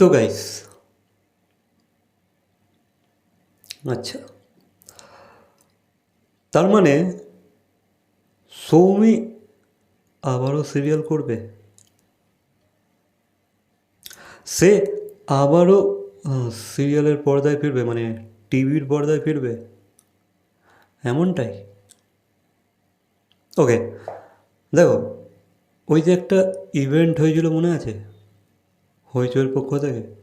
তো গাইস আচ্ছা। তার মানে সৌমি আবারও সিরিয়াল করবে? সে আবারও সিরিয়ালের পর্দায় ফিরবে মানে টিভির পর্দায় ফিরবে? এমনটাই। ওকে দেখো, ওই যে একটা ইভেন্ট হয়েছিল মনে আছে? হইচইয়ের পক্ষ থেকে?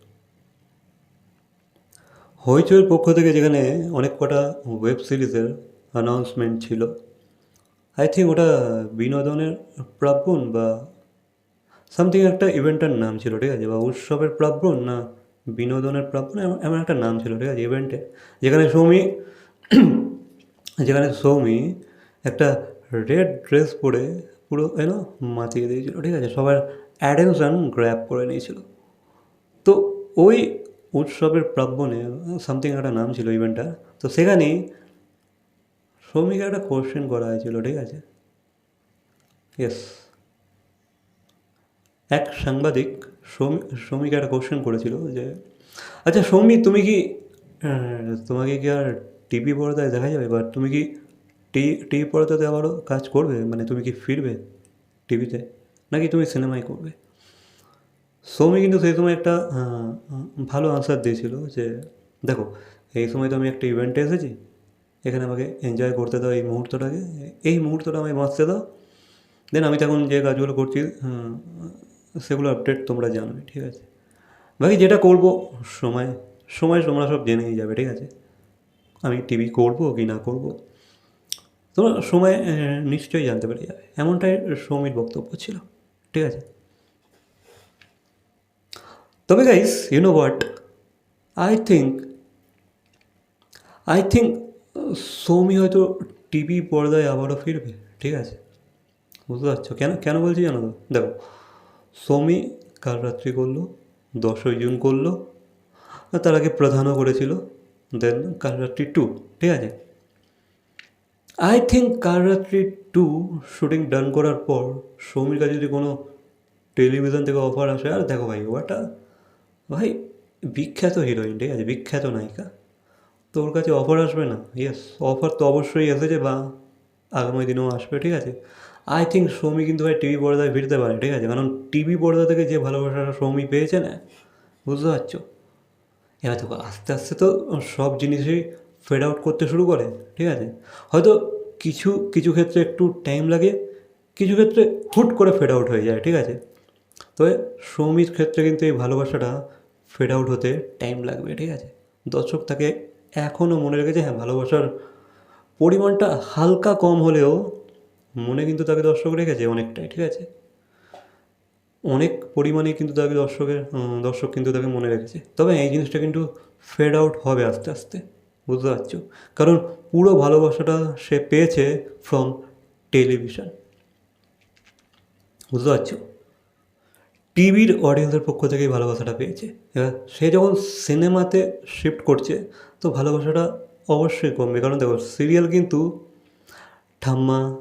হইচইয়ের পক্ষ থেকে যেখানে অনেক কটা ওয়েব সিরিজের অ্যানাউন্সমেন্ট ছিল আই থিঙ্ক ওটা বিনোদনের প্রাপ্যন বা সামথিং একটা ইভেন্টের নাম ছিল, ঠিক আছে? বা উৎসবের প্রাপ্যন না বিনোদনের প্রাপ্যন এমন- এমন একটা নাম ছিল, ঠিক আছে? ইভেন্টে যেখানে সৌমি যেখানে সৌমি একটা রেড ড্রেস পরে পুরো এন মাতিয়ে দিয়েছিল, ঠিক আছে? সবার অ্যাটেনশন গ্র্যাপ করে নিয়েছিল। তো ওই উৎসবের প্রাব্যনে সামথিং একটা নাম ছিল ইভেন্টটা তো সেখানেই সৌমিকে একটা কোশ্চেন করা হয়েছিল, ঠিক আছে? ইয়েস এক সাংবাদিক শ্রমিক সৌমিকে একটা কোশ্চেন করেছিল যে আচ্ছা সৌমি, তুমি কি তোমাকে কি আর টিভি পর্দায় দেখা যাবে? বা তুমি কি টি টিভি পর্দাতে আবারও কাজ করবে? মানে তুমি কি ফিরবে টিভিতে নাকি তুমি সিনেমায় করবে? সৌমি কিন্তু সেই সময় একটা ভালো আনসার দিয়েছিল যে, দেখো, এই সময় তো আমি একটা ইভেন্টে এসেছি, এখানে আমাকে এনজয় করতে দাও এই মুহূর্তটাকে, এই মুহূর্তটা আমায় বাঁচতে দাও দেন আমি তখন যে কাজগুলো করছি সেগুলো আপডেট তোমরা জানবে, ঠিক আছে? বাকি যেটা করব, সময় সময় তোমরা সব জেনেই যাবে, ঠিক আছে? আমি টিভি করব কি না করব? তোমরা সময় নিশ্চয়ই জানতে পেরে যাবে, এমনটাই সৌমির বক্তব্য ছিল, ঠিক আছে? তবে guys you know what I think I think Soumi হয়তো টিভি পর্দায় আবারও ফিরবে, ঠিক আছে? বুঝতে পারছ? কেন কেন বলছি জানো তো? দেখো, সৌমি কাল রাত্রি করল, দশই জুন করল তার আগে প্রধানও করেছিল দেন কাল রাত্রি টু ঠিক আছে? আই থিঙ্ক কাল রাত্রি টু শুটিং ডান করার পর, সৌমির কাছে যদি কোনো টেলিভিশন থেকে অফার আসে, আর দেখো ভাই ওটা ভাই, বিখ্যাত হিরোইন ঠিক আছে? বিখ্যাত নায়িকা। তোর কাছে অফার আসবে না? ইয়েস অফার তো অবশ্যই এসেছে বা আগামী দিনেও আসবে, ঠিক আছে? আই থিঙ্ক সৌমি কিন্তু ভাই টিভি পর্দায় ফিরতে পারে, ঠিক আছে? কারণ টিভি পর্দা থেকে যে ভালোবাসাটা সৌমি পেয়েছে না, বুঝতে পারছ? এবার দেখো, আস্তে আস্তে তো সব জিনিসই ফেড আউট করতে শুরু করে, ঠিক আছে? হয়তো কিছু কিছু ক্ষেত্রে একটু টাইম লাগে, কিছু ক্ষেত্রে হুট করে ফেড আউট হয়ে যায়, ঠিক আছে? তবে সৌমির ক্ষেত্রে কিন্তু এই ভালোবাসাটা ফেড আউট হতে টাইম লাগবে, ঠিক আছে? দর্শক তাকে এখনও মনে রেখেছে হ্যাঁ ভালোবাসার পরিমাণটা হালকা কম হলেও মনে কিন্তু তাকে দর্শক রেখেছে অনেকটাই, ঠিক আছে? অনেক পরিমাণে কিন্তু তাকে দর্শকের দর্শক কিন্তু তাকে মনে রেখেছে। তবে এই জিনিসটা কিন্তু ফেড আউট হবে আস্তে আস্তে, বুঝতে পারছ? কারণ পুরো ভালোবাসাটা সে পেয়েছে ফ্রম টেলিভিশন বুঝতে পারছ? টিভির অডিয়েন্সের পক্ষ থেকেই ভালোবাসাটা পেয়েছে। এবার সে যখন সিনেমাতে শিফট করছে, তো ভালোবাসাটা অবশ্যই কমবে। কারণ দেখো সিরিয়াল কিন্তু ঠাম্মা,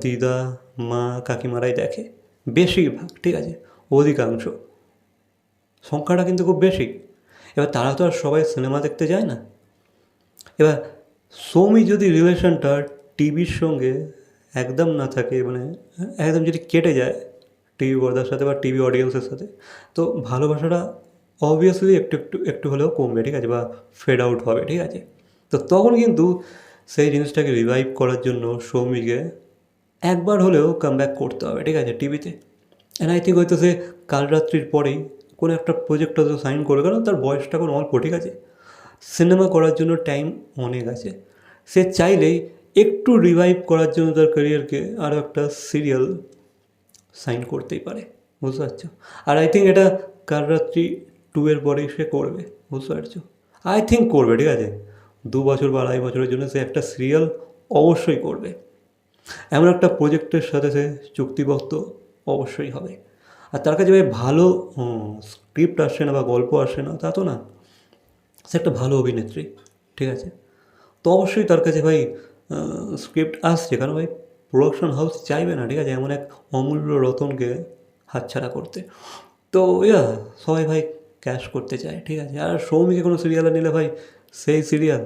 দিদা, মা, কাকিমারাই দেখে। বেশিরভাগ, ঠিক আছে? অধিকাংশ। সংখ্যাটা কিন্তু খুব বেশি। এবার তারা তো আর সবাই সিনেমা দেখতে যায় না। এবার সৌমি যদি রিলেশনটা টিভির সঙ্গে একদম না থাকে মানে একদম যদি কেটে যায় টিভি পর্দার সাথে বা টিভি অডিয়েন্সের সাথে। তো ভালোবাসাটা অবভিয়াসলি একটু একটু একটু হলেও কমবে, ঠিক আছে? বা ফেড আউট হবে, ঠিক আছে? তো তখন কিন্তু সেই জিনিসটাকে রিভাইভ করার জন্য সৌমিকে একবার হলেও কাম ব্যাক করতে হবে, ঠিক আছে, টিভিতে। অ্যান্ড আই থিঙ্ক হয়তো সে কাল রাত্রির পরেই কোনো একটা প্রজেক্ট হয়তো সাইন করবে, কারণ তার বয়সটা এখন অল্প, ঠিক আছে? সিনেমা করার জন্য টাইম অনেক আছে। সে চাইলেই একটু রিভাইভ করার জন্য তার ক্যারিয়ারকে আরও একটা সিরিয়াল সাইন করতেই পারে, বুঝতে পারছ? আর আই থিঙ্ক এটা কাল রাত্রি টু এর পরেই সে করবে, বুঝতে পারছ? আই থিঙ্ক করবে, ঠিক আছে? দু বছর বা আড়াই বছরের জন্য সে একটা সিরিয়াল অবশ্যই করবে। এমন একটা প্রজেক্টের সাথে সে চুক্তিবদ্ধ অবশ্যই হবে। আর তার কাছে ভালো স্ক্রিপ্ট আসছে না বা গল্প আসছে না, তা তো না। সে একটা ভালো অভিনেত্রী, ঠিক আছে? তো অবশ্যই তার কাছে ভাই স্ক্রিপ্ট আসছে। কারণ ভাই? প্রোডাকশন হাউস চাইবে না, ঠিক আছে? এমন এক অমূল্য রতনকে হাতছাড়া করতে। তো ইয়া, সবাই ভাই ক্যাশ করতে চায়, ঠিক আছে? আর সৌমিকে কোনো সিরিয়ালে নিলে ভাই সেই সিরিয়াল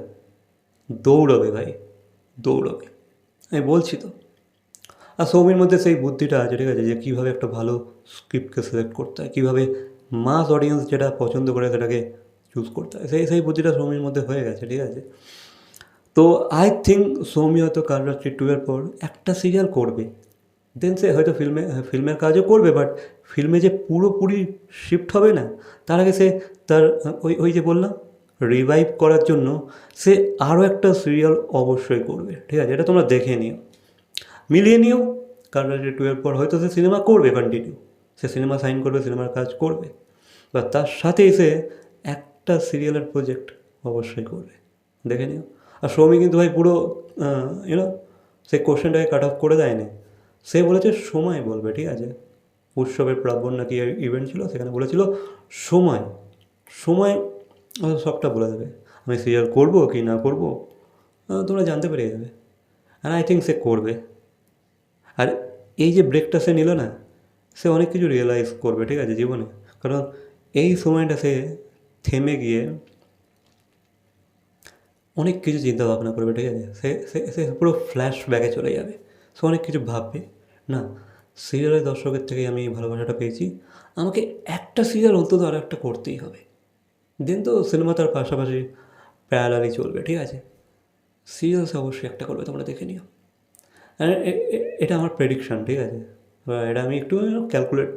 দৌড়বে ভাই, দৌড়বে। আমি বলছি তো। আর সৌমির মধ্যে সেই বুদ্ধিটা আছে, ঠিক আছে? যে কীভাবে একটা ভালো স্ক্রিপ্টকে সিলেক্ট করতে হয়, কীভাবে মাস অডিয়েন্স যেটা পছন্দ করে সেটাকে চুজ করতে হয়। সেই সেই বুদ্ধিটা সৌমির মধ্যে হয়ে গেছে, ঠিক আছে? তো আই থিঙ্ক সৌমি হয়তো কালরাত্রি টুয়ের পর একটা সিরিয়াল করবে। দেন সে হয়তো ফিল্মে ফিল্মের কাজও করবে বাট ফিল্মে যে পুরোপুরি শিফট হবে না, তার আগে সে তার, ওই ওই যে বললাম রিভাইভ করার জন্য সে আরও একটা সিরিয়াল অবশ্যই করবে। ঠিক আছে, এটা তোমরা দেখে নিও। মিলিয়ে নিও কারণ টুয়েলভ পর হয়তো সে সিনেমা করবে কন্টিনিউ সে সিনেমা সাইন করবে সিনেমার কাজ করবে। বা তার সাথেই সে একটা সিরিয়ালের প্রজেক্ট অবশ্যই করবে। দেখে নিও। আর সৌমি কিন্তু ভাই পুরো ইউনো সে কোশ্চেনটাকে কাট অফ করে দেয়নি। সে বলেছে, সময় বলবে, ঠিক আছে? উৎসবের প্রাবণ নাকি ইভেন্ট ছিল, সেখানে বলেছিল, সময় সময় সবটা বলে দেবে। আমি সিরিয়াল করব কি না করব? তোমরা জানতে পেরে যাবে। আর আই থিঙ্ক সে করবে। আর এই যে ব্রেকটা সে নিল না, সে অনেক কিছু রিয়েলাইজ করবে, ঠিক আছে, জীবনে। কারণ এই সময়টা সে থেমে গিয়ে অনেক কিছু চিন্তা ভাবনা করবে, ঠিক আছে? সে সে সে পুরো ফ্ল্যাশ ব্যাগে চলে যাবে। সে অনেক কিছু ভাববে। না সিরিয়ালের দর্শকের থেকে আমি ভালোবাসাটা পেয়েছি। আমাকে একটা সিরিয়াল অন্তত আর একটা করতেই হবে। দেন তো সিনেমা তার পাশাপাশি প্যারালালি চলবে, ঠিক আছে? সিরিয়ালস অবশ্যই একটা করবে, তোমরা দেখে নিও। এটা আমার প্রেডিকশান ঠিক আছে? এটা আমি একটু ক্যালকুলেট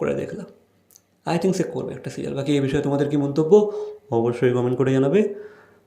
করে দেখলাম। আই থিঙ্ক সে করবে একটা সিরিয়াল বাকি এই বিষয়ে তোমাদের কি মন্তব্য, অবশ্যই কমেন্ট করে জানাবে।